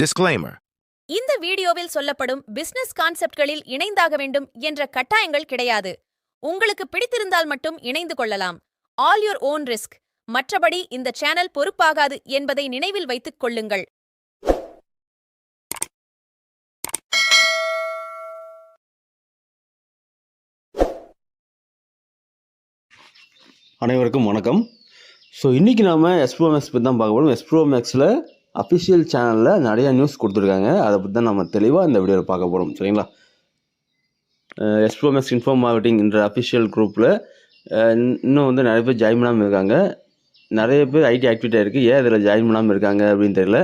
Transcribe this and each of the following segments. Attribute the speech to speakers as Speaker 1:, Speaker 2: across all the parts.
Speaker 1: Disclaimer.
Speaker 2: இந்த வீடியோவில் சொல்லப்படும் பிசினஸ் கான்செப்ட்களில் இணைந்தாக வேண்டும் என்ற கட்டாயங்கள் கிடையாது. உங்களுக்கு பிடித்திருந்தால் மட்டும் இணைந்து கொள்ளலாம். ஆல் யுவர் ஓன் ரிஸ்க் மற்றபடி இந்த சேனல் பொறுப்பாகாது என்பதை நினைவில் வைத்துக் கொள்ளுங்கள்.
Speaker 3: அனைவருக்கும் வணக்கம். ஸோ இன்றைக்கி நாம் எஸ்ப்ரோ மேக்ஸ் பற்றி தான் பார்க்க போகிறோம் எஸ்ப்ரோ மேக்ஸில் அஃபிஷியல் சேனலில் நிறையா நியூஸ் கொடுத்துருக்காங்க. அதை பற்றி தான் நம்ம தெளிவாக இந்த வீடியோவில் பார்க்க போகிறோம் சரிங்களா? எஸ்ப்ரோ இன்ஃபோ இன்ஃபார்ம் மார்க்கெட்டிங் என்ற அஃபிஷியல் குரூப்பில் இன்னும் வந்து நிறைய பேர் ஜாயின் பண்ணாமல் இருக்காங்க. நிறைய பேர் ஐடி ஆக்டிவிட்டியாக இருக்குது ஏன் இதில் ஜாயின் பண்ணாமல் இருக்காங்க அப்படின்னு தெரியல.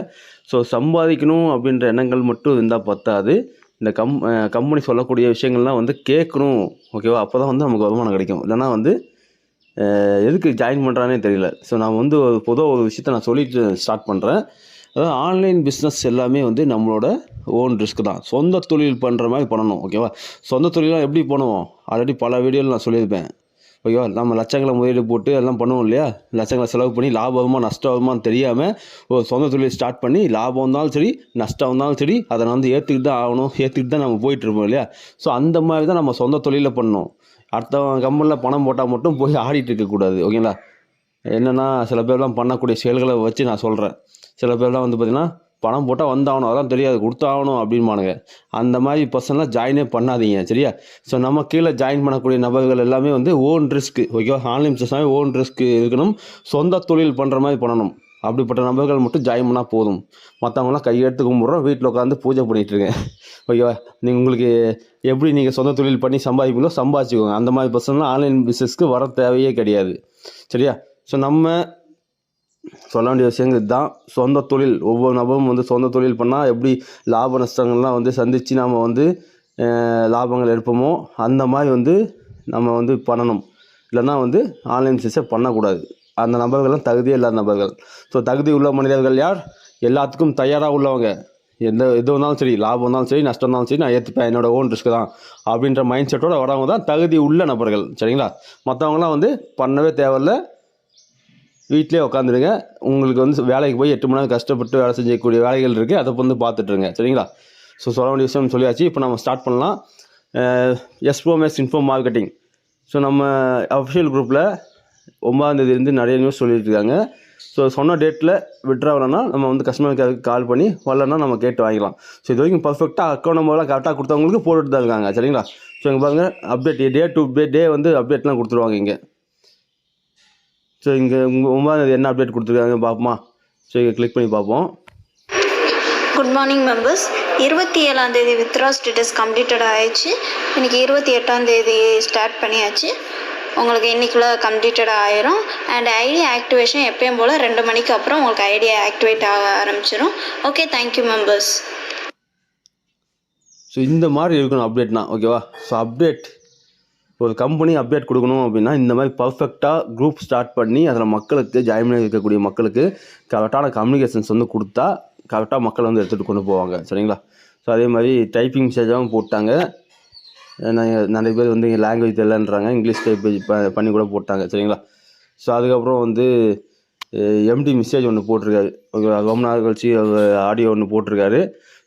Speaker 3: ஸோ சம்பாதிக்கணும் அப்படின்ற எண்ணங்கள் மட்டும் இருந்தால் பத்தாது. இந்த கம் கம்பெனி சொல்லக்கூடிய விஷயங்கள்லாம் வந்து கேட்கணும். ஓகேவா அப்போ தான் வந்து நமக்கு வருமானம் கிடைக்கும். இல்லைனா வந்து எதுக்கு ஜாயின் பண்ணுறானே தெரியல. ஸோ நான் வந்து ஒரு பொதுவாக ஒரு விஷயத்த நான் சொல்லிட்டு ஸ்டார்ட் பண்ணுறேன் அதாவது ஆன்லைன் பிஸ்னஸ் எல்லாமே வந்து நம்மளோட ஓன் ரிஸ்க் தான். சொந்த தொழில் பண்ணுற மாதிரி பண்ணணும் ஓகேவா சொந்த தொழிலாம் எப்படி பண்ணுவோம்? ஆல்ரெடி பல வீடியோவில் நான் சொல்லியிருப்பேன். ஓகேவா நம்ம லட்சங்களை முதலீடு போட்டு எல்லாம் பண்ணுவோம் இல்லையா? லட்சங்களை செலவு பண்ணி லாபமாக நஷ்டமான்னு தெரியாமல் ஒரு சொந்த தொழில் ஸ்டார்ட் பண்ணி லாபம் இருந்தாலும் சரி நஷ்டம் இருந்தாலும் சரி அதை நான் வந்து ஏற்றுக்கிட்டு தான் ஆகணும் ஏற்றுக்கிட்டு தான் நம்ம போயிட்டு இருப்போம் இல்லையா? ஸோ அந்த மாதிரி தான் நம்ம சொந்த தொழிலில் பண்ணணும். அடுத்தவங்க கம்பெனியில் பணம் போட்டால் மட்டும் போய் ஆடிட்டு இருக்கக்கூடாது ஓகேங்களா என்னென்னா சில பேர்லாம் பண்ணக்கூடிய செயல்களை வச்சு நான் சொல்கிறேன் சில பேர்லாம் வந்து பார்த்திங்கன்னா பணம் போட்டால் வந்தாகணும். அதெல்லாம் தெரியாது. கொடுத்தாகணும் அப்படின்பானுங்க அந்த மாதிரி பர்சன்லாம் ஜாயினே பண்ணாதீங்க. சரியா? ஸோ நம்ம கீழே ஜாயின் பண்ணக்கூடிய நபர்கள் எல்லாமே வந்து ஓன் ரிஸ்க்கு ஓகேவா ஆன்லைன் பிஸ்னஸ்னாவே ஓன் ரிஸ்க்கு இருக்கணும். சொந்த தொழில் பண்ணுற மாதிரி பண்ணணும். அப்படிப்பட்ட நபர்கள் மட்டும் ஜாயின் பண்ணால் போதும். மற்றவங்களாம் கையெடுத்து கும்பிட்றோம். வீட்டில் உட்காந்து பூஜை பண்ணிகிட்டு இருக்கேன். ஓகேவா நீங்கள் உங்களுக்கு எப்படி நீங்கள் சொந்த தொழில் பண்ணி சம்பாதிப்பீங்களோ சம்பாதிச்சுக்கோங்க. அந்த மாதிரி பர்சன்லாம் ஆன்லைன் பிஸ்னஸ்க்கு வர தேவையே கிடையாது. சரியா? ஸோ நம்ம சொல்ல வேண்டிய விஷயங்கள் இதுதான். சொந்த தொழில் ஒவ்வொரு நபரும் வந்து சொந்த தொழில் பண்ணால் எப்படி லாப நஷ்டங்கள்லாம் வந்து சந்தித்து நாம் வந்து லாபங்கள் எடுப்போமோ அந்த மாதிரி வந்து நம்ம வந்து பண்ணணும். இல்லைன்னா வந்து ஆன்லைன் பிஸ்னஸை பண்ணக்கூடாது. அந்த நபர்கள்லாம் தகுதியே இல்லாத நபர்கள். ஸோ தகுதி உள்ள மனிதர்கள் யார்? எல்லாத்துக்கும் தயாராக உள்ளவங்க. எந்த எது வந்தாலும் சரி லாபம் வந்தாலும் சரி நஷ்டம் இருந்தாலும் சரி நான் ஏற்றுப்பேன் என்னோட ஓன் ரிஸ்க் தான் அப்படின்ற மைண்ட் செட்டோட வரவங்க தான் தகுதி உள்ள நபர்கள். சரிங்களா? மற்றவங்களாம் வந்து பண்ணவே தேவையில்லை. வீட்டிலே உட்காந்துருங்க உங்களுக்கு வந்து வேலைக்கு போய் எட்டு மணி நேரம் கஷ்டப்பட்டு வேலை செஞ்சக்கூடிய வேலைகள் இருக்குது அதை வந்து பார்த்துட்ருங்க. சரிங்களா? ஸோ சொல்ல வேண்டிய விஷயம் சொல்லியாச்சு. இப்போ நம்ம ஸ்டார்ட் பண்ணலாம். எஸ்போமேஸ் இன்ஃபோ மார்க்கெட்டிங் ஸோ நம்ம அஃபிஷியல் குரூப்பில் ஒன்பதாந்தேதியிலேருந்து நிறைய நியூஸ் சொல்லிட்டு இருக்காங்க ஸோ சொன்ன டேட்டில் விட்ராவலன்னா நம்ம வந்து கஸ்டமர் கேருக்கு கால் பண்ணி வரலன்னா நம்ம கேட்டு வாங்கிக்கலாம். ஸோ இது வரைக்கும் பர்ஃபெக்டாக அக்கௌண்ட் நம்பர்லாம் கரெக்டாக கொடுத்தவங்களுக்கு போட்டுட்டு தான் இருக்காங்க. சரிங்களா? ஸோ இங்கே பாருங்கள் அப்டேட் டே டு டே டே வந்து அப்டேட்லாம் கொடுத்துருவாங்க இங்கே. ஸோ இங்கே உங்கள் ஒன்பதாந்தேதி என்ன அப்டேட் கொடுத்துருக்காங்க பார்ப்போமா ஸோ இங்கே கிளிக் பண்ணி பார்ப்போம்
Speaker 4: குட் மார்னிங் மெம்பர்ஸ் இருபத்தி ஏழாம் தேதி வித்ரா ஸ்டேட்டஸ் கம்ப்ளீட்டட் ஆயிடுச்சு. இன்னைக்கு இருபத்தி எட்டாம் தேதி ஸ்டார்ட் பண்ணியாச்சு. உங்களுக்கு இன்னைக்குள்ள கம்ப்ளீட்டட் ஆயிரும். அண்ட் ஐடி ஆக்டிவேஷன் எப்பயும் போல் ரெண்டு மணிக்கு அப்புறம் உங்களுக்கு ஐடி ஆக்டிவேட் ஆக ஆரம்பிச்சிடும் ஓகே தேங்க்யூ மெம்பர்ஸ்
Speaker 3: ஸோ இந்த மாதிரி இருக்கணும் அப்டேட்னா ஓகேவா ஸோ அப்டேட் ஒரு கம்பெனி அப்டேட் கொடுக்கணும் அப்படின்னா இந்த மாதிரி பர்ஃபெக்டாக குரூப் ஸ்டார்ட் பண்ணி அதில் மக்களுக்கு ஜாயின் பண்ணி இருக்கக்கூடிய மக்களுக்கு கரெக்டான கம்யூனிகேஷன்ஸ் வந்து கொடுத்தா கரெக்டாக மக்கள் வந்து எடுத்துகிட்டு கொண்டு போவாங்க. சரிங்களா? ஸோ அதே மாதிரி டைப்பிங் மெசேஜாகவும் போட்டாங்க. நிறைய பேர் வந்து இங்கே லாங்குவேஜ் தெரியலன்றாங்க. இங்கிலீஷ் டைப் பண்ணி கூட போட்டாங்க. சரிங்களா? ஸோ அதுக்கப்புறம் வந்து எம்டி மெசேஜ் ஒன்று போட்டிருக்காரு. ரொம்ப நாள் கழிச்சு ஆடியோ ஒன்று போட்டிருக்காரு.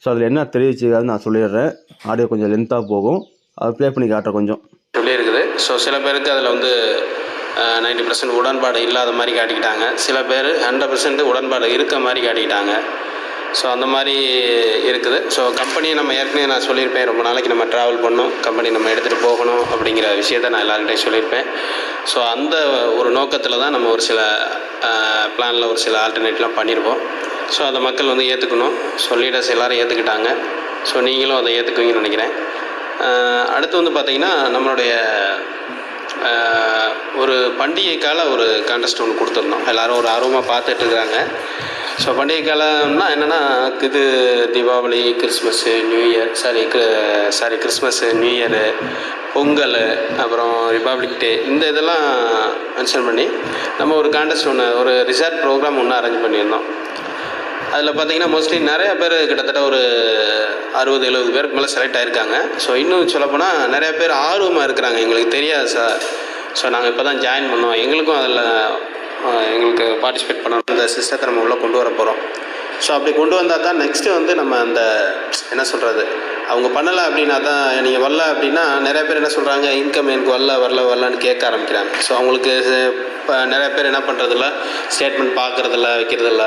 Speaker 3: ஸோ அதில் என்ன தெரிவிச்சிருக்காருன்னு நான் சொல்லிடுறேன். ஆடியோ கொஞ்சம் லென்த்தாக போகும். அதை ப்ளே பண்ணி காட்டுறேன் கொஞ்சம்.
Speaker 5: ஸோ சில பேருக்கு அதில் வந்து நைன்டி பர்சன்ட் உடன்பாடு இல்லாத மாதிரி காட்டிக்கிட்டாங்க. சில பேர் ஹண்ட்ரட் பர்சன்ட் உடன்பாடு இருக்க மாதிரி காட்டிக்கிட்டாங்க. ஸோ அந்த மாதிரி இருக்குது. ஸோ கம்பெனியை நம்ம ஏற்கனவே நான் சொல்லியிருப்பேன். ரொம்ப நாளைக்கு நம்ம ட்ராவல் பண்ணணும் கம்பெனி நம்ம எடுத்துகிட்டு போகணும் அப்படிங்கிற விஷயத்த நான் எல்லாருக்கிட்டையும் சொல்லியிருப்பேன். ஸோ அந்த ஒரு நோக்கத்தில் தான் நம்ம ஒரு சில பிளானில் ஒரு சில ஆல்டர்னேட்லாம் பண்ணியிருப்போம் ஸோ அதை மக்கள் வந்து ஏற்றுக்கணும் ஸோ லீடர்ஸ் எல்லோரும் ஏற்றுக்கிட்டாங்க ஸோ நீங்களும் அதை ஏற்றுக்குவீங்கன்னு நினைக்கிறேன். அடுத்து வந்து பார்த்திங்கன்னா நம்மளுடைய ஒரு பண்டிகை கால ஒரு கான்டெஸ்ட் ஒன்று கொடுத்துருந்தோம். எல்லோரும் ஒரு ஆர்வமாக பார்த்துட்டு இருக்கிறாங்க ஸோ பண்டிகை காலம்னா என்னென்னா இது Deepavali Christmas new year sorry sorry Christmas new year Pongal அப்புறம் ரிபப்ளிக் டே இந்த இதெல்லாம் மென்ஷன் பண்ணி நம்ம ஒரு கான்டெஸ்ட் ஒன்று ஒரு ரிசார்ட் ப்ரோக்ராம் ஒன்று அரேஞ்ச் பண்ணியிருந்தோம். அதில் பார்த்தீங்கன்னா மோஸ்ட்லி நிறைய பேர் கிட்டத்தட்ட ஒரு அறுபது எழுபது பேருக்கு மேலே செலக்ட் ஆயிருக்காங்க. ஸோ இன்னும் சொல்லப்போனால் நிறையா பேர் ஆர்வமாக இருக்கிறாங்க. எங்களுக்கு தெரியாது சார் ஸோ நாங்கள் இப்போ தான் ஜாயின் பண்ணோம். எங்களுக்கும் அதில் எங்களுக்கு பார்ட்டிசிபேட் பண்ணணும். அந்த சிஸ்டத்தை நம்ம உள்ளே கொண்டு வர போகிறோம் ஸோ அப்படி கொண்டு வந்தால் தான் நெக்ஸ்ட்டு வந்து நம்ம அந்த என்ன சொல்கிறது அவங்க பண்ணலை அப்படின்னா தான் நீங்கள் வரல அப்படின்னா நிறைய பேர் என்ன சொல்கிறாங்க இன்கம் எனக்கு வரல வரல வரலன்னு கேட்க ஆரம்பிக்கிறாங்க. ஸோ அவங்களுக்கு இப்போ நிறைய பேர் என்ன பண்ணுறதில்ல ஸ்டேட்மெண்ட் பார்க்குறதில்ல வைக்கிறதில்ல.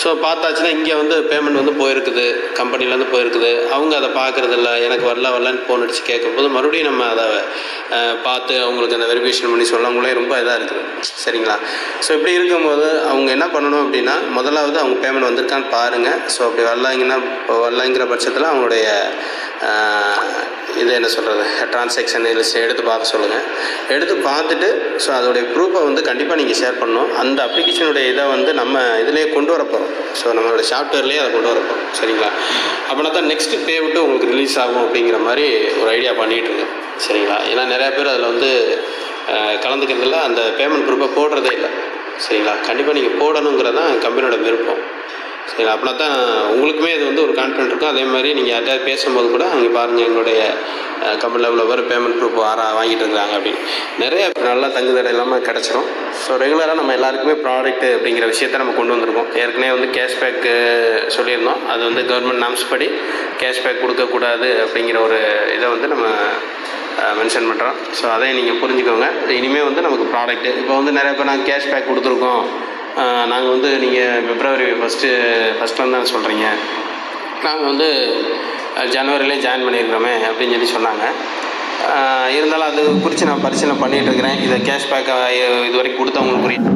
Speaker 5: ஸோ பார்த்தாச்சுன்னா இங்கே வந்து பேமெண்ட் வந்து போயிருக்குது. கம்பெனிலேருந்து போயிருக்குது. அவங்க அதை பார்க்குறதில்ல. எனக்கு வரல வரலன்னு ஃபோன் அடித்து கேட்கும்போது மறுபடியும் நம்ம அதை பார்த்து அவங்களுக்கு அந்த வெரிஃபிகேஷன் பண்ணி சொல்லவங்களே ரொம்ப இதாக இருக்குது. சரிங்களா? ஸோ இப்படி இருக்கும்போது அவங்க என்ன பண்ணணும் அப்படின்னா முதலாவது அவங்க பேமெண்ட் வந்திருக்கான்னு பாருங்கள் ஸோ அப்படி வரலாங்கன்னா இப்போ வரலைங்கிற பட்சத்தில் அவங்களுடைய இது என்ன சொல்கிறது ட்ரான்சாக்ஷன் லிஸ்ட் எடுத்து பார்க்க சொல்லுங்கள் எடுத்து பார்த்துட்டு ஸோ அதோடைய ப்ரூஃபை வந்து கண்டிப்பாக நீங்கள் ஷேர் பண்ணணும். அந்த அப்ளிகேஷனுடைய இதை வந்து நம்ம இதிலேயே கொண்டு வர போகிறோம் ஸோ நம்மளோட சாஃப்ட்வேர்லேயே அதை கொண்டு வர போகிறோம் சரிங்களா? அப்படின்னா தான் நெக்ஸ்ட் பே விட்டு உங்களுக்கு ரிலீஸ் ஆகும் அப்படிங்கிற மாதிரி ஒரு ஐடியா பண்ணிகிட்ருக்கேன் சரிங்களா? ஏன்னா நிறையா பேர் அதில் வந்து அஹ், கலந்துக்கிறதுல அந்த பேமெண்ட் ப்ரூஃபை போடுறதே இல்லை. சரிங்களா? கண்டிப்பாக நீங்கள் போடணுங்கிறதான் கம்பெனியோட விருப்பம். சரிங்களா? அப்படின்னா தான் உங்களுக்குமே அது வந்து ஒரு கான்ஃபிடென்ட் இருக்கும். அதே மாதிரி நீங்கள் யார்கிட்டயாவது பேசும்போது கூட அங்கே பாருங்கள் எங்களுடைய கம்பெனியில் இவ்வளோ பேர் பேமெண்ட் ப்ரூஃப் வாரா வாங்கிட்டு இருக்கிறாங்க அப்படின்னு. நிறைய நல்லா தங்குதடை இல்லாமல் கிடச்சிரும். ஸோ ரெகுலராக நம்ம எல்லாருக்குமே ப்ராடக்ட் அப்படிங்கிற விஷயத்தை நம்ம கொண்டு வந்திருக்கோம். ஏற்கனவே வந்து கேஷ்பேக்கு சொல்லியிருந்தோம். அது வந்து கவர்மெண்ட் நாம்ஸ் படி கேஷ்பேக் கொடுக்கக்கூடாது அப்படிங்கிற ஒரு இதை வந்து நம்ம மென்ஷன் பண்ணுறோம் ஸோ அதையும் நீங்கள் புரிஞ்சுக்கோங்க. இனிமேல் வந்து நமக்கு ப்ராடக்ட்டு இப்போ வந்து நிறைய பேர் நாங்கள் கேஷ்பேக் கொடுத்துருக்கோம். நாங்கள் வந்து நீங்கள் பிப்ரவரி ஃபஸ்ட்டு ஃபஸ்ட்லேருந்து தான் சொல்கிறீங்க நாங்கள் வந்து ஜனவரிலே ஜாயின் பண்ணியிருக்கிறோமே அப்படின்னு சொல்லி சொன்னாங்க. இருந்தாலும் அது குறித்து நான் பரிசீலனை பண்ணிகிட்டு இருக்கிறேன். இதை கேஷ்பேக் இது வரைக்கும் கொடுத்தவங்களுக்கு புரியும்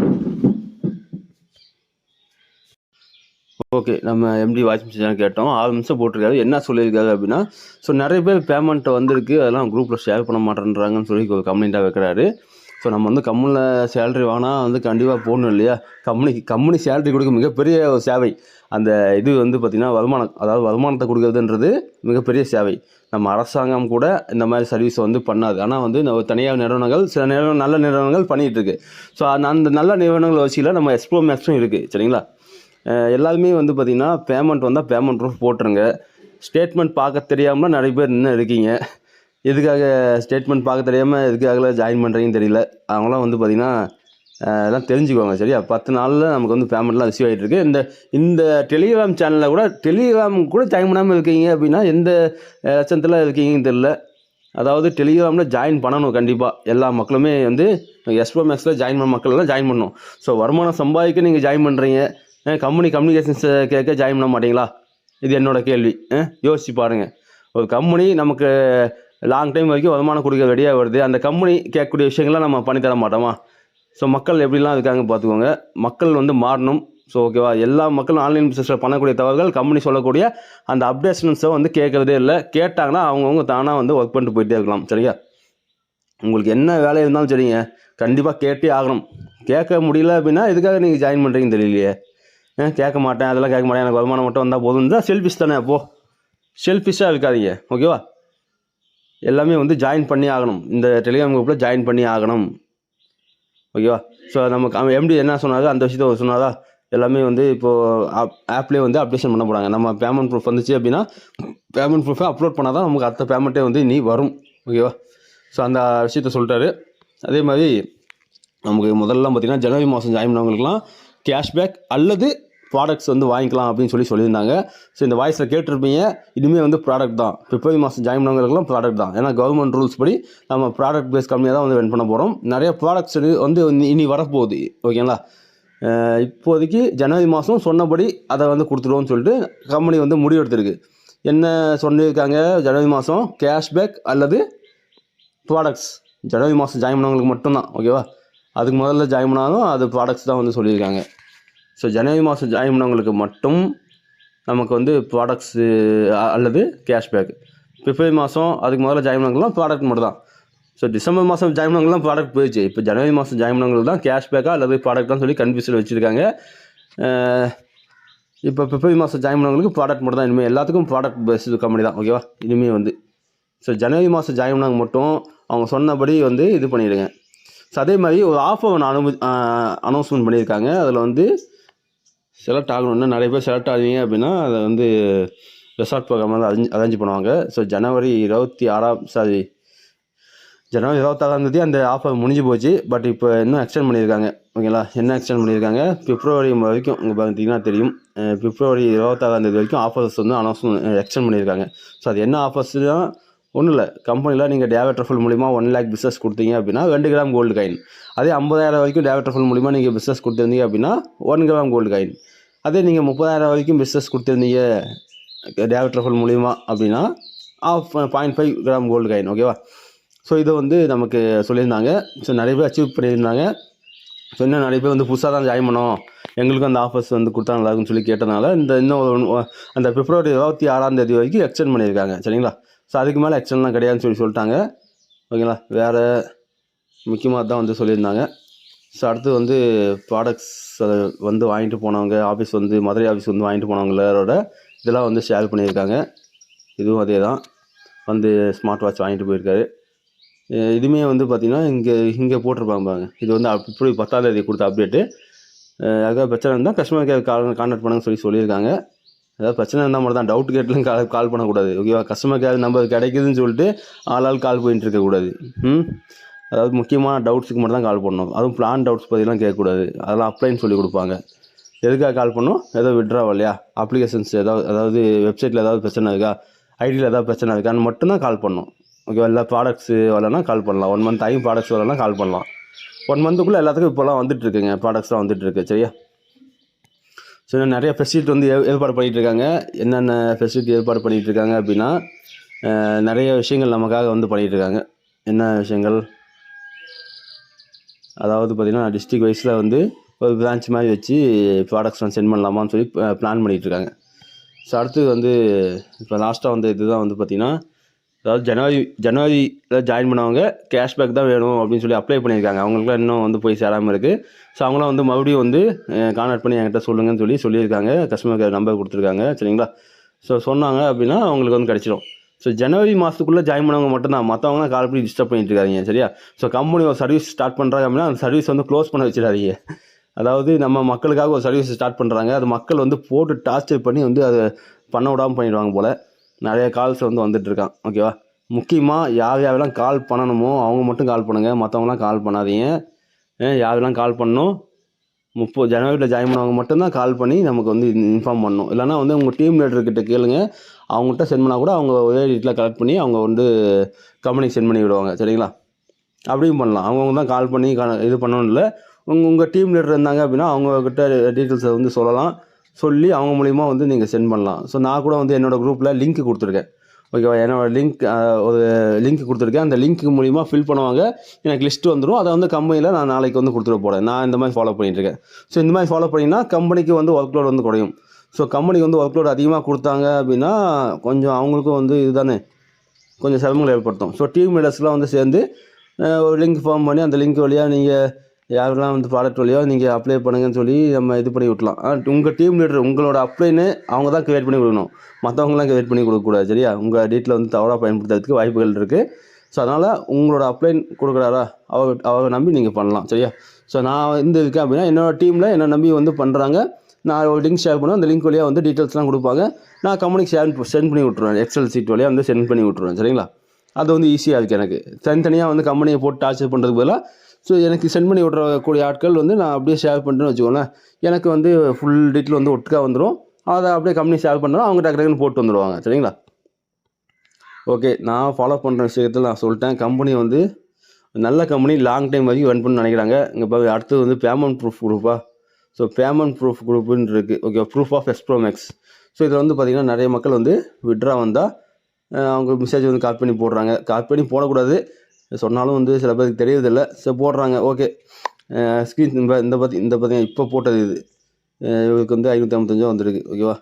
Speaker 3: ஓகே நம்ம எம்டி வாட்சிங் சேனல் கேட்டோம். ஆறு நிமிஷம் போட்டிருக்காரு. என்ன சொல்லியிருக்காரு அப்படின்னா ஸோ நிறைய பேர் பேமெண்ட் வந்திருக்கு. அதெல்லாம் குரூப்பில் ஷேர் பண்ண மாட்டேன்றாங்கன்னு சொல்லி ஒரு கம்ப்ளைண்ட்டாக வைக்கிறாரு. ஸோ நம்ம வந்து கம்முனில் சேலரி வாங்கினா வந்து கண்டிப்பாக போகணும் இல்லையா? கம்பெனி கம்பெனி சேலரி கொடுக்க மிகப்பெரிய ஒரு சேவை. அந்த இது வந்து பார்த்திங்கன்னா வருமானம் அதாவது வருமானத்தை கொடுக்குறதுன்றது மிகப்பெரிய சேவை. நம்ம அரசாங்கம் கூட இந்த மாதிரி சர்வீஸ் வந்து பண்ணாது. ஆனால் வந்து நம்ம தனியார் நிறுவனங்கள் சில நிறுவனம் நல்ல நிறுவனங்கள் பண்ணிகிட்ருக்கு ஸோ அந்த நல்ல நிறுவனங்கள் வச்சுல நம்ம எக்ஸ்ப்ளோ மேக்ஸும் இருக்குது சரிங்களா? எல்லாருமே வந்து பார்த்திங்கன்னா பேமெண்ட் வந்தால் பேமெண்ட் ப்ரூஃப் போட்டுருங்க. ஸ்டேட்மெண்ட் பார்க்க தெரியாமல் நிறைய பேர் இன்னும் இருக்கீங்க. எதுக்காக ஸ்டேட்மெண்ட் பார்க்க தெரியாமல் எதுக்காகலாம் ஜாயின் பண்ணுறீங்கன்னு தெரியல. அவங்களாம் வந்து பார்த்திங்கன்னா அதெல்லாம் எல்லாம் தெரிஞ்சுக்குவாங்க சரியா? பத்து நாளில் நமக்கு வந்து பேமெண்ட்லாம் ரிசீவ் ஆகிட்டு இருக்கு இந்த இந்த டெலிகிராம் சேனலில் கூட டெலிகிராம் கூட ஜாயின் பண்ணாமல் இருக்கீங்க அப்படின்னா எந்த லட்சத்தில் இருக்கீங்கன்னு தெரியல. அதாவது டெலிகிராமில் ஜாயின் பண்ணணும் கண்டிப்பாக எல்லா மக்களுமே வந்து எஸ்போ மேக்ஸில் ஜாயின் பண்ண மக்கள் எல்லாம் ஜாயின் பண்ணணும். ஸோ வருமானம் சம்பாதிக்க நீங்கள் ஜாயின் பண்ணுறீங்க கம்பெனி கம்யூனிகேஷன்ஸ் கேட்க ஜாயின் பண்ண மாட்டீங்களா? இது என்னோடய கேள்வி. யோசிச்சு பாருங்கள் ஒரு கம்பெனி நமக்கு லாங் டைம் வரைக்கும் வருமானம் கொடுக்க ரெடியாக வருது. அந்த கம்பெனி கேட்கக்கூடிய விஷயங்கள்லாம் நம்ம பண்ணித்தர மாட்டோமா? ஸோ மக்கள் எப்படிலாம் இருக்காங்க பார்த்துக்கோங்க. மக்கள் வந்து மாறணும். ஸோ ஓகேவா எல்லா மக்களும் ஆன்லைன் பிஸ்னஸில் பண்ணக்கூடிய தவறுகள் கம்பெனி சொல்லக்கூடிய அந்த அப்டேஷன்ஸை வந்து கேட்குறதே இல்லை. கேட்டாங்கன்னா அவங்கவுங்க தானாக வந்து ஒர்க் பண்ணிட்டு போயிட்டே இருக்கலாம். சரியா? உங்களுக்கு என்ன வேலை இருந்தாலும் சரிங்க. கண்டிப்பாக கேட்டே ஆகணும். கேட்க முடியல அப்படின்னா எதுக்காக நீங்கள் ஜாயின் பண்ணுறீங்கன்னு தெரியலையே. கேட்க மாட்டேன். அதெல்லாம் கேட்க மாட்டேன். எனக்கு வருமானம் மட்டும் வந்தால் போதும். தான் செல்ஃபிஷ் தானே அப்போது செல்ஃபிஷாக இருக்காதீங்க. ஓகேவா எல்லாமே வந்து ஜாயின் பண்ணி ஆகணும். இந்த டெலிகிராம் குரூப்பில் ஜாயின் பண்ணி ஆகணும். ஓகேவா ஸோ நமக்கு அவன் எம்டி என்ன சொன்னாரோ அந்த விஷயத்த சொன்னாரா? எல்லாமே வந்து இப்போது ஆப் ஆப்லேயே வந்து அப்டேஷன் பண்ண போகிறாங்க நம்ம பேமெண்ட் ப்ரூஃப் வந்துச்சு அப்படின்னா பேமெண்ட் ப்ரூஃபை அப்லோட் பண்ணால் தான் நமக்கு அடுத்த பேமெண்ட்டே வந்து நீ வரும். ஓகேவா ஸோ அந்த விஷயத்த சொல்லிட்டாரு. அதே மாதிரி நமக்கு முதல்ல பார்த்தீங்கன்னா ஜனவரி மாதம் ஜாயின் பண்ணவங்களுக்குலாம் கேஷ்பேக் அல்லது ப்ராடக்ட்ஸ் வந்து வாங்கிக்கலாம் அப்படின்னு சொல்லி சொல்லியிருந்தாங்க. ஸோ இந்த வாய்ஸில் கேட்டிருப்பீங்க இனிமேல் வந்து ப்ராடக்ட் தான். பிப்ரவரி மாதம் ஜாயின் பண்ணவங்களுக்குலாம் ப்ராடக்ட் தான். ஏன்னா கவர்மெண்ட் ரூல்ஸ் படி நம்ம ப்ராடக்ட் பேஸ் கம்மியாக தான் வந்து வென் பண்ண போகிறோம் நிறைய ப்ராடக்ட்ஸ் வந்து இனி- வரப்போகுது. ஓகேங்களா? இப்போதைக்கு ஜனவரி மாதம் சொன்னபடி அதை வந்து கொடுத்துருவோம்னு சொல்லிட்டு கம்பெனி வந்து முடிவெடுத்திருக்கு. என்ன சொல்லியிருக்காங்க? ஜனவரி மாதம் கேஷ்பேக் அல்லது ப்ராடக்ட்ஸ் ஜனவரி மாதம் ஜாயின் பண்ணவங்களுக்கு மட்டும்தான். ஓகேவா? அதுக்கு முதல்ல ஜாயின் பண்ணாலும் அது ப்ராடக்ட்ஸ் தான் வந்து சொல்லியிருக்காங்க. ஸோ ஜனவரி மாதம் ஜாயின் பண்ணவங்களுக்கு மட்டும் நமக்கு வந்து ப்ராடக்ட்ஸு அல்லது கேஷ்பேக் பிப்ரவரி மாதம் அதுக்கு முதல்ல ஜாயின் பண்ணவங்களாம் ப்ராடக்ட் மட்டும் தான் ஸோ டிசம்பர் மாதம் ஜாயின் பண்ணவங்களாம் ப்ராடக்ட் போயிடுச்சு. இப்போ ஜனவரி மாதம் ஜாயின் பண்ணவங்களுக்கு தான் கேஷ்பேக்காக அல்லது ப்ராடக்ட் தான் சொல்லி கன்ஃபியூஷன் வச்சுருக்காங்க. இப்போ பிப்ரவரி மாதம் ஜாயின் பண்ணவங்களுக்கு ப்ராடக்ட் மட்டும் தான் இனிமேல் எல்லாத்துக்கும் ப்ராடக்ட் பேஸ்டு கம்பெனி தான். ஓகேவா இனிமேல் வந்து. ஸோ ஜனவரி மாதம் ஜாயின் பண்ணாங்க மட்டும் அவங்க சொன்னபடி வந்து இது பண்ணிவிடுங்க ஸோ அதே மாதிரி ஒரு ஆஃபர் ஒன்று அனுமதி அனௌன்ஸ்மெண்ட் பண்ணியிருக்காங்க. அதில் வந்து செலக்ட் ஆகணும்னா நிறைய பேர் செலக்ட் ஆகுவீங்க அப்படின்னா அதை வந்து ரெசார்ட் ப்ரோக்ராம் வந்து அரேஞ்ச் அரேஞ்ச் பண்ணுவாங்க. ஸோ ஜனவரி இருபத்தி ஆறாம் சாரி ஜனவரி இருபத்தாறாம் தேதி அந்த ஆஃபர் முடிஞ்சு போச்சு. பட் இப்போ இன்னும் எக்ஸ்டெண்ட் பண்ணியிருக்காங்க. ஓகேங்களா என்ன எக்ஸ்டெண்ட் பண்ணியிருக்காங்க. பிப்ரவரி வரைக்கும் உங்கள் பார்த்தீங்கன்னா தெரியும். பிப்ரவரி இருபத்தாறாம் தேதி வரைக்கும் ஆஃபர்ஸ் வந்து அனௌன்ஸ் எக்ஸ்டெண்ட் பண்ணியிருக்காங்க. ஸோ அது என்ன ஆஃபர்ஸ் தான் ஒன்றும் இல்லை. கம்பெனியில் நீங்கள் டேவட் ரஃபல் மூலிமா ஒன் லேக் பிஸ்னஸ் கொடுத்தீங்க அப்படின்னா ரெண்டு கிராம் கோல்டு காயின் அதே ஐம்பதாயிரம் வரைக்கும் டேவட் ரஃபல் மூலிமா நீங்கள் பிஸ்னஸ் கொடுத்துருந்தீங்க அப்படின்னா ஒன் கிராம் கோல்டு காயின் அதே நீங்கள் முப்பதாயிரம் வரைக்கும் பிஸ்னஸ் கொடுத்துருந்தீங்க டேவிட் ரஃபல் மூலிமா அப்படின்னா half point five gram gold coin ஓகேவா ஸோ இதை வந்து நமக்கு சொல்லியிருந்தாங்க. ஸோ நிறைய பேர் அச்சீவ் பண்ணியிருந்தாங்க. ஸோ இன்னும் நிறைய பேர் வந்து புதுசாக தான் ஜாயின் பண்ணோம். எங்களுக்கும் அந்த ஆஃபர்ஸ் வந்து கொடுத்தா நல்லாருக்குன்னு சொல்லி கேட்டனால இந்த இன்னும் ஒரு அந்த பிப்ரவரி இருபத்தி ஆறாம் தேதி வரைக்கும் எக்ஸ்டெண்ட் பண்ணியிருக்காங்க சரிங்களா? ஸோ அதுக்கு மேலே எக்ஸ்டெண்ட்லாம் கிடையாதுன்னு சொல்லி சொல்லிட்டாங்க. ஓகேங்களா? வேறு முக்கியமாக தான் வந்து சொல்லியிருந்தாங்க. ஸோ அடுத்து வந்து ப்ராடக்ட்ஸ் வந்து வாங்கிட்டு போனவங்க ஆஃபீஸ் வந்து மதுரை ஆஃபீஸ் வந்து வாங்கிட்டு போனவங்களோட இதெல்லாம் வந்து ஷேர் பண்ணியிருக்காங்க. இதுவும் அதே தான். வந்து ஸ்மார்ட் வாட்ச் வாங்கிட்டு போயிருக்காரு. இதுவுமே வந்து பார்த்திங்கன்னா இங்கே இங்கே போட்டிருப்பாங்க பாருங்க. இது வந்து அப்~ இப்படி பத்தாம் தேதி கொடுத்த அப்டேட்டு ஏதாவது பிரச்சனை இருந்தால் கஸ்டமர் கேர் கால் கான்டாக்ட் பண்ணுங்க சொல்லி சொல்லியிருக்காங்க. ஏதாவது பிரச்சனை இருந்தால் மட்டும் தான் டவுட் கேட்லாம் கால் கால் பண்ணக்கூடாது ஓகேவா கஸ்டமர் கேர் நம்பர் கிடைக்குதுன்னு சொல்லிட்டு ஆளால் கால் போயிட்டு இருக்கக்கூடாது. ம்? அதாவது முக்கியமான டவுட்ஸுக்கு மட்டும் தான் கால் பண்ணணும். அதுவும் பிளான் டவுட்ஸ் பற்றிலாம் கேட்கக்கூடாது. அதெல்லாம் அப்ளைன்னு சொல்லி கொடுப்பாங்க. எதுக்காக கால் பண்ணணும் ஏதோ விட்ரா இல்லையா? அப்ளிகேஷன்ஸ் ஏதாவது அதாவது வெப்சைட்டில் ஏதாவது பிரச்சனை இருக்கா? ஐடியில் ஏதாவது பிரச்சனை இருக்கான்னு மட்டும்தான் கால் பண்ணோம். ஓகே எல்லா ப்ராடக்ட்ஸு வரலன்னா கால் பண்ணலாம். ஒன் மந்த் ஆகி ப்ராடக்ட்ஸ் வரலன்னா கால் பண்ணலாம். ஒன் மந்த்துக்குள்ளே எல்லாத்துக்கும் இப்போலாம் வந்துட்டு இருக்குங்க. ப்ராடக்ட்ஸ்லாம் வந்துட்டுருக்கு சரியா? ஸோ இன்னும் நிறைய ஃபெசிலிட்டி வந்து ஏ- ஏற்பாடு பண்ணிகிட்டு இருக்காங்க. என்னென்ன ஃபெசிலிட்டி ஏற்பாடு பண்ணிகிட்டு இருக்காங்க அப்படின்னா நிறைய விஷயங்கள் நமக்காக வந்து பண்ணிட்டு இருக்காங்க. என்ன விஷயங்கள்? அதாவது பார்த்திங்கன்னா டிஸ்ட்ரிக் வைஸில் வந்து ஒரு பிரான்ச் மாதிரி வச்சு ப்ராடக்ட்ஸ்லாம் சென்ட் பண்ணலாமான்னு சொல்லி பிளான் பண்ணிட்டு இருக்காங்க. ஸோ அடுத்தது வந்து இப்போ லாஸ்ட்டாக வந்து இதுதான் வந்து பார்த்திங்கன்னா அதாவது ஜனவரி ஜனவரியில் ஜாயின் பண்ணவங்க கேஷ்பேக் தான் வேணும் அப்படின்னு சொல்லி அப்ளை பண்ணியிருக்காங்க. அவங்களுக்குலாம் இன்னும் வந்து போய் சேராமல் இருக்குது ஸோ அவங்களாம் வந்து மறுபடியும் வந்து கான்டாக்ட் பண்ணி என்கிட்ட சொல்லுங்கன்னு சொல்லி சொல்லியிருக்காங்க. கஸ்டமர் கேர் நம்பர் கொடுத்துருக்காங்க. சரிங்களா? ஸோ சொன்னாங்க அப்படின்னா அவங்களுக்கு வந்து கிடச்சிடும் ஸோ ஜனவரி மாதத்துக்குள்ளே ஜாயின் பண்ணவங்க மட்டும்தான். மற்றவங்களாம் கால் பண்ணி டிஸ்டர்ப் பண்ணிட்டுருக்காதீங்க சரியா? ஸோ கம்பெனி ஒரு சர்வீஸ் ஸ்டார்ட் பண்ணுறாங்க அப்படின்னா அந்த சர்வீஸ் வந்து க்ளோஸ் பண்ண வச்சிடாதீங்க. அதாவது நம்ம மக்களுக்காக ஒரு சர்வீஸ் ஸ்டார்ட் பண்ணுறாங்க அது மக்கள் வந்து போட்டு டார்ச்சர் பண்ணி வந்து அதை பண்ண விடாமல் பண்ணிடுவாங்க போல். நிறைய கால்ஸ் வந்து வந்துட்டு இருக்கான். ஓகேவா முக்கியமாக யார் யாரெல்லாம் கால் பண்ணணுமோ அவங்க மட்டும் கால் பண்ணுங்கள் மற்றவங்களாம் கால் பண்ணாதீங்க. யாரெல்லாம் கால் பண்ணணும்? முப்பது ஜனவரியில் ஜாயின் பண்ணவங்க மட்டும்தான் கால் பண்ணி நமக்கு வந்து இன்ஃபார்ம் பண்ணணும். இல்லைனா வந்து உங்கள் டீம் லீடர்கிட்ட கேளுங்க. அவங்ககிட்ட சென்ட் பண்ணால் கூட அவங்க ஒரே டீட்டில் கலெக்ட் பண்ணி அவங்க வந்து கம்பெனிக்கு சென்ட் பண்ணி விடுவாங்க. சரிங்களா? அப்படியும் பண்ணலாம். அவங்கவுங்க தான் கால் பண்ணி க- இது பண்ணணும் இல்லை. உங்கள் உங்கள் டீம் லீடர் இருந்தாங்க அப்படின்னா அவங்கக்கிட்ட டீட்டெயில்ஸை வந்து சொல்லலாம். சொல்லி அவங்க மூலிமா வந்து நீங்கள் சென்ட் பண்ணலாம். ஸோ நான் கூட வந்து என்னோடய குரூப்பில் லிங்க் கொடுத்துருக்கேன். ஓகேவா என்னோட லிங்க் ஒரு லிங்க் கொடுத்துருக்கேன். அந்த லிங்க் மூலிமா ஃபில் பண்ணுவாங்க. எனக்கு லிஸ்ட் வந்துடும் அதை வந்து கம்பெனியில் நான் நாளைக்கு வந்து கொடுத்துட்டு போகிறேன் நான் இந்த மாதிரி ஃபாலோ பண்ணிகிட்ருக்கேன் ஸோ இந்த மாதிரி ஃபாலோ பண்ணிங்கன்னா கம்பெனிக்கு வந்து ஒர்க் லோட் வந்து குறையும். ஸோ கம்பெனிக்கு வந்து ஒர்க் லோட் அதிகமாக கொடுத்தாங்க அப்படின்னா கொஞ்சம் அவங்களுக்கும் வந்து இதுதானே கொஞ்சம் சிரமங்கள் ஏற்படுத்தும். ஸோ டீம் லீடர்ஸ்லாம் வந்து சேர்ந்து ஒரு லிங்க் ஃபார்ம் பண்ணி அந்த லிங்க் வழியாக நீங்கள் யாரெல்லாம் வந்து ப்ராடக்ட் வழியாக நீங்கள் அப்ளை பண்ணுங்கன்னு சொல்லி நம்ம இது பண்ணி விட்டலாம். உங்கள் டீம் லீடர் உங்களோட அப்ளைன்னு அவங்க தான் கிரியேட் பண்ணி கொடுக்கணும். மற்றவங்களாம் கிரியேட் பண்ணி கொடுக்கக்கூடாது சரியா? உங்கள் டீட்டில் வந்து தவறாக பயன்படுத்துறதுக்கு வாய்ப்புகள் இருக்குது ஸோ அதனால் உங்களோட அப்ளைன் கொடுக்குறாரா அவ அவரை நம்பி நீங்கள் பண்ணலாம் சரியா? ஸோ நான் வந்து இருக்கேன் அப்படின்னா என்னோடய டீமில் என்னை நம்பி வந்து பண்ணுறாங்க நான் ஒரு லிங்க் ஷேர் பண்ணுவேன். அந்த லிங்க் வழியாக வந்து டீட்டெயில்ஸ்லாம் கொடுப்பாங்க. நான் கம்பெனிக்கு ஷேர் சென்ட் பண்ணி விட்ருவேன் எக்ஸல் சீட் வழியாக வந்து சென்ட் பண்ணி விட்ருவேன் சரிங்களா? அது வந்து ஈஸியாக இருக்குது எனக்கு. தனித்தனியாக வந்து கம்பெனியை போட்டு டார்ச்சர் பண்ணுறதுக்கு பதிலாக ஸோ எனக்கு சென்ட் பண்ணி விட்றக்கூடிய ஆட்கள் வந்து நான் அப்படியே ஷேர் பண்ணுறேன்னு வச்சுக்கோங்களேன். எனக்கு வந்து ஃபுல் டீட்டெயில் வந்து ஒட்டுக்கா வந்துடும் அதை அப்படியே கம்பெனி ஷேர் பண்ணுறோம் அவங்க டக்கு டக்குன்னு போட்டு வந்துடுவாங்க சரிங்களா? ஓகே நான் ஃபாலோ பண்ணுற விஷயத்தில் நான் சொல்லிட்டேன். கம்பெனி வந்து நல்ல கம்பெனி லாங் டைம் வரைக்கும் ரன் பண்ண நினைக்கிறாங்க. இங்கே அடுத்தது வந்து பேமெண்ட் ப்ரூஃப் குரூப்பா ஸோ பேமெண்ட் ப்ரூஃப் குரூப்புன்னு இருக்குது okay proof of Xpromax so இதில் வந்து பார்த்திங்கன்னா நிறைய மக்கள் வந்து விட்ரா வந்தால் அவங்க மெசேஜ் வந்து காப்பி பண்ணி போடுறாங்க. காப்பி பண்ணி போடக்கூடாது. சொன்னாலும் வந்து சில பேருக்கு தெரியறதில்ல. ஸோ போடுறாங்க. ஓகே ஸ்க்ரீன் இந்த இந்த பற்றி இந்த பார்த்தீங்கன்னா இப்போ போட்டது இது. இவருக்கு வந்து ஐநூற்றி ஐம்பத்தஞ்சோ வந்திருக்கு ஓகேவா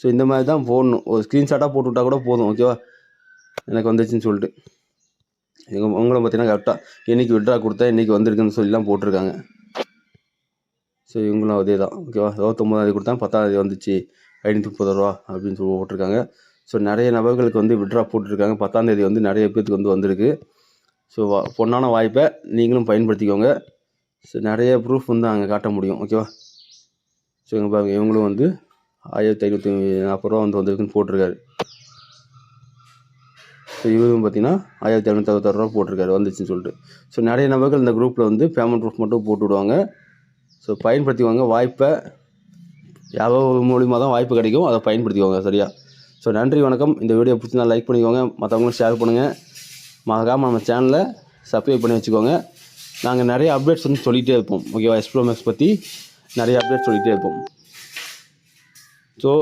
Speaker 3: ஸோ இந்த மாதிரி தான் போடணும். ஒரு ஸ்க்ரீன்ஷாட்டாக போட்டு விட்டா கூட போதும். ஓகேவா எனக்கு வந்துச்சுன்னு சொல்லிட்டு. எங்கள் உங்களை பார்த்தீங்கன்னா கரெக்டாக இன்றைக்கி விட்ரா கொடுத்தா இன்றைக்கி வந்திருக்குன்னு சொல்லிலாம் போட்டிருக்காங்க. ஸோ இவங்களும் அதே தான். ஓகேவா இருபத்தொம்போதாந்தேதி கொடுத்தா பத்தாந்தேதி வந்துச்சு. ஐநூற்றி முப்பது ரூபா அப்படின்னு சொல்லி போட்டிருக்காங்க. ஸோ நிறைய நபர்களுக்கு வந்து விட்ரா போட்டிருக்காங்க. பத்தாந்தேதி வந்து நிறைய பேருக்கு வந்து வந்திருக்கு. ஸோ வா பொண்ணான வாய்ப்பை நீங்களும் பயன்படுத்திக்கோங்க. ஸோ நிறைய ப்ரூஃப் வந்து அங்கே காட்ட முடியும். ஓகேவா ஸோ இங்கே பாருங்க இவங்களும் வந்து ஆயிரத்தி ஐநூற்றி நாற்பது ரூபா வந்து வந்திருக்குன்னு போட்டிருக்காரு. ஸோ இவரும் பார்த்தீங்கன்னா ஆயிரத்தி இரநூத்தி அறுபத்தாறு ரூபா போட்டிருக்காரு. வந்துச்சுன்னு சொல்லிட்டு. ஸோ நிறைய நபர்கள் இந்த குரூப்பில் வந்து பேமெண்ட் ப்ரூஃப் மட்டும் போட்டு விடுவாங்க. ஸோ பயன்படுத்திக்கோங்க வாய்ப்பை. யாரோ மூலியமாக தான் வாய்ப்பு கிடைக்கும். அதை பயன்படுத்திக்கோங்க சரியா? ஸோ நன்றி வணக்கம். இந்த வீடியோ பிடிச்சிருந்தா லைக் பண்ணிக்கோங்க. மற்றவங்களும் ஷேர் பண்ணுங்கள் மறக்காமல் நம்ம சேனலை சப்ஸ்கிரைப் பண்ணி வச்சுக்கோங்க. நாங்கள் நிறைய அப்டேட்ஸ் வந்து சொல்லிகிட்டே இருப்போம். ஓகேவா? எக்ஸ்ப்ளோமேக்ஸ் பற்றி நிறைய அப்டேட்ஸ் சொல்லிகிட்டே இருப்போம். ஸோ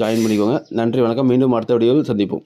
Speaker 3: ஜாயின் பண்ணிக்கோங்க. நன்றி வணக்கம். மீண்டும் அடுத்த வீடியோவில் சந்திப்போம்.